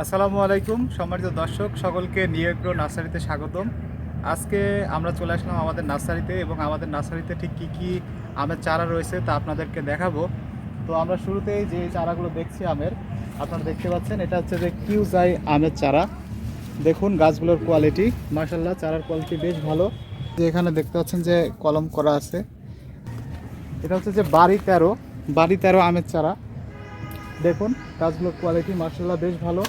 আসসালামু আলাইকুম, সম্মানিত দর্শক, সকলকে নিউ এগ্রো নার্সারিতে স্বাগতম। আজকে আমরা চলে আসলাম আমাদের নার্সারিতে এবং আমাদের নার্সারিতে ঠিক কী কী আমের চারা রয়েছে তা আপনাদেরকে দেখাবো। তো আমরা শুরুতেই যে চারাগুলো দেখছি আমের, আপনারা দেখতে পাচ্ছেন, এটা হচ্ছে যে কিউজাই আমের চারা। দেখুন গাছগুলোর কোয়ালিটি মার্শাল্লাহ চারার কোয়ালিটি বেশ ভালো। যে এখানে দেখতে পাচ্ছেন যে কলম করা আছে। এটা হচ্ছে যে বাড়ি তেরো বাড়ি তেরো আমের চারা। দেখুন, গাছগুলোর কোয়ালিটি মার্শাল্লাহ বেশ ভালো।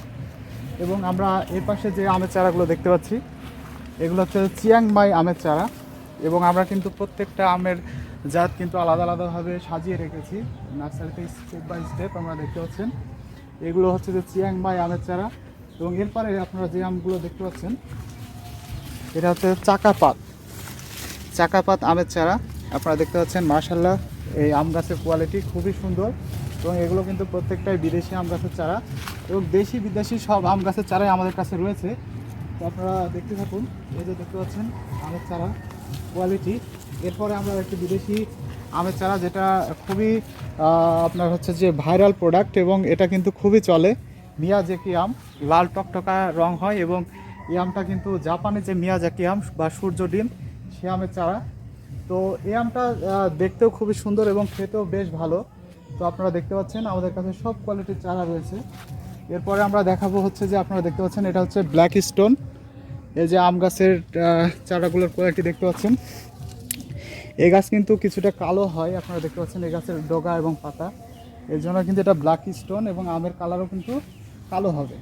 এবং আমরা এর পাশে যে আমের চারাগুলো দেখতে পাচ্ছি, এগুলো হচ্ছে চিয়াংমাই আমের চারা। এবং আমরা কিন্তু প্রত্যেকটা আমের জাত কিন্তু আলাদা আলাদাভাবে সাজিয়ে রেখেছি। নার্সারিতে স্টেপ বাই স্টেপ আমরা দেখতে পাচ্ছেন। এগুলো হচ্ছে যে চিয়াংমাই আমের চারা। এবং এরপরে আপনারা যে আমগুলো দেখতে পাচ্ছেন, এটা হচ্ছে চাকাপাত চাকাপাত আমের চারা। আপনারা দেখতে পাচ্ছেন মার্শাল্লাহ এই আম গাছের কোয়ালিটি খুবই সুন্দর এবং এগুলো কিন্তু প্রত্যেকটাই বিদেশি আম গাছের চারা এবং দেশি বিদেশি সব আম গাছের চারাই আমাদের কাছে রয়েছে। তো আপনারা দেখতে থাকুন, এই যে দেখতে পাচ্ছেন আমের চারা কোয়ালিটি এরপরে আমরা একটি বিদেশি আমের চারা যেটা খুবই আপনার হচ্ছে যে ভাইরাল প্রোডাক্ট এবং এটা কিন্তু খুবই চলে, মিয়াজাকি আম। লাল টকটকা রং হয় এবং এই আমটা কিন্তু জাপানে যে মিয়াজাকি আম বা সূর্য ডিম, সে আমের চারা তো এই আমটা দেখতেও খুবই সুন্দর এবং খেতেও বেশ ভালো। তো আপনারা দেখতে পাচ্ছেন, আমাদের কাছে সব কোয়ালিটির চারা রয়েছে। এরপরে আমরা দেখাবো হচ্ছে যে আপনারা দেখতে পাচ্ছেন, এটা হচ্ছে ব্ল্যাক স্টোন এই যে আম গাছের চারাগুলোর কোয়ালিটি দেখতে পাচ্ছেন। এই গাছ কিন্তু কিছুটা কালো হয়, আপনারা দেখতে পাচ্ছেন এই গাছের ডগা এবং পাতা। এর জন্য কিন্তু এটা ব্ল্যাক স্টোন এবং আমের কালারও কিন্তু কালো হবে।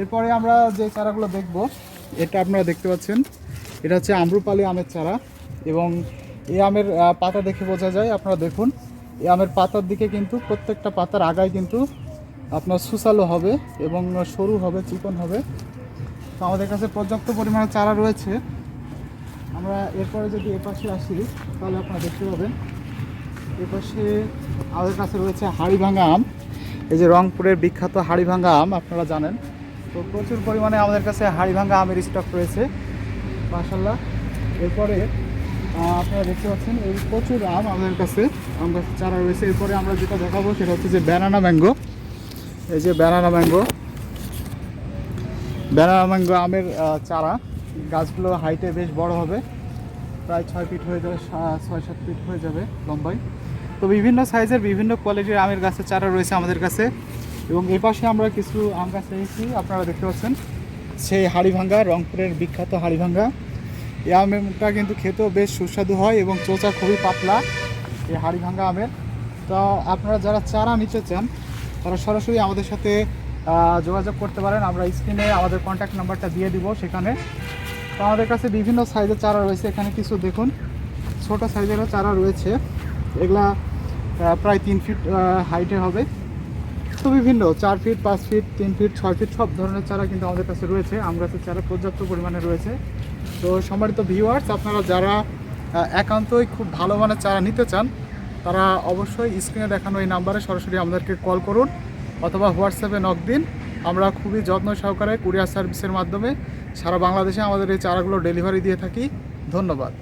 এরপরে আমরা যে চারাগুলো দেখব, এটা আপনারা দেখতে পাচ্ছেন, এটা হচ্ছে আম্রপালি আমের চারা। এবং এই আমের পাতা দেখে বোঝা যায়, আপনারা দেখুন। এই আমের পাতার দিকে কিন্তু প্রত্যেকটা পাতার আগায় কিন্তু আপনার সুসালো হবে এবং সরু হবে, চিকন হবে। তো আমাদের কাছে পর্যাপ্ত পরিমাণে চারা রয়েছে। আমরা এরপরে যদি এপাশে আসি, তাহলে আপনারা দেখতে পাবেন। এপাশে আমাদের কাছে রয়েছে হাড়িভাঙ্গা আম। এই যে রংপুরের বিখ্যাত হাড়িভাঙ্গা আম, আপনারা জানেন। তো প্রচুর পরিমাণে আমাদের কাছে হাড়িভাঙ্গা আমের স্টক রয়েছে মাসাল্লাহ এরপরে আপনারা দেখতে পাচ্ছেন, এই প্রচুর আম আমাদের কাছে। আম গাছের চারা রয়েছে, এরপরে আমরা যেটা দেখাবো সেটা হচ্ছে যে ব্যানানা ম্যাঙ্গো। এই যে ব্যানানা ম্যাঙ্গো। ব্যানানা ম্যাঙ্গো আমের চারা। গাছগুলো হাইটে বেশ বড় হবে। প্রায় ছয় ফিট হয়ে যাবে ছয় সাত ফিট হয়ে যাবে লম্বাই তো বিভিন্ন সাইজের বিভিন্ন কোয়ালিটির আমের গাছের চারা রয়েছে আমাদের কাছে। এবং এ পাশে আমরা কিছু আম গাছ রেখেছি আপনারা দেখতে পাচ্ছেন। সেই হাড়িভাঙ্গা, রংপুরের বিখ্যাত হাড়িভাঙ্গা। এই আমটা কিন্তু খেতেও বেশ সুস্বাদু হয় এবং চোচা খুবই পাতলা, এই হাড়িভাঙ্গা আমের। তো আপনারা যারা চারা নিতে চান, তারা সরাসরি আমাদের সাথে যোগাযোগ করতে পারেন। আমরা স্ক্রিনে আমাদের কন্ট্যাক্ট নাম্বারটা দিয়ে দিব সেখানে। তো আমাদের কাছে বিভিন্ন সাইজের চারা রয়েছে। এখানে কিছু দেখুন, ছোট সাইজেরও চারা রয়েছে। এগুলা প্রায় তিন ফিট হাইটে হবে। তো বিভিন্ন, চার ফিট পাঁচ ফিট তিন ফিট ছয় ফিট সব ধরনের চারা কিন্তু আমাদের কাছে রয়েছে। আম গাছের চারা পর্যাপ্ত পরিমাণে রয়েছে। তো সম্মানিত ভিউয়ার্স আপনারা যারা একান্তই খুব ভালো মানের চারা নিতে চান, তারা অবশ্যই স্ক্রিনে দেখানো এই নাম্বারে সরাসরি আমাদেরকে কল করুন অথবা হোয়াটসঅ্যাপে নক দিন। আমরা খুবই যত্ন সহকারে কুরিয়ার সার্ভিসের মাধ্যমে সারা বাংলাদেশে আমাদের এই চারাগুলো ডেলিভারি দিয়ে থাকি। ধন্যবাদ।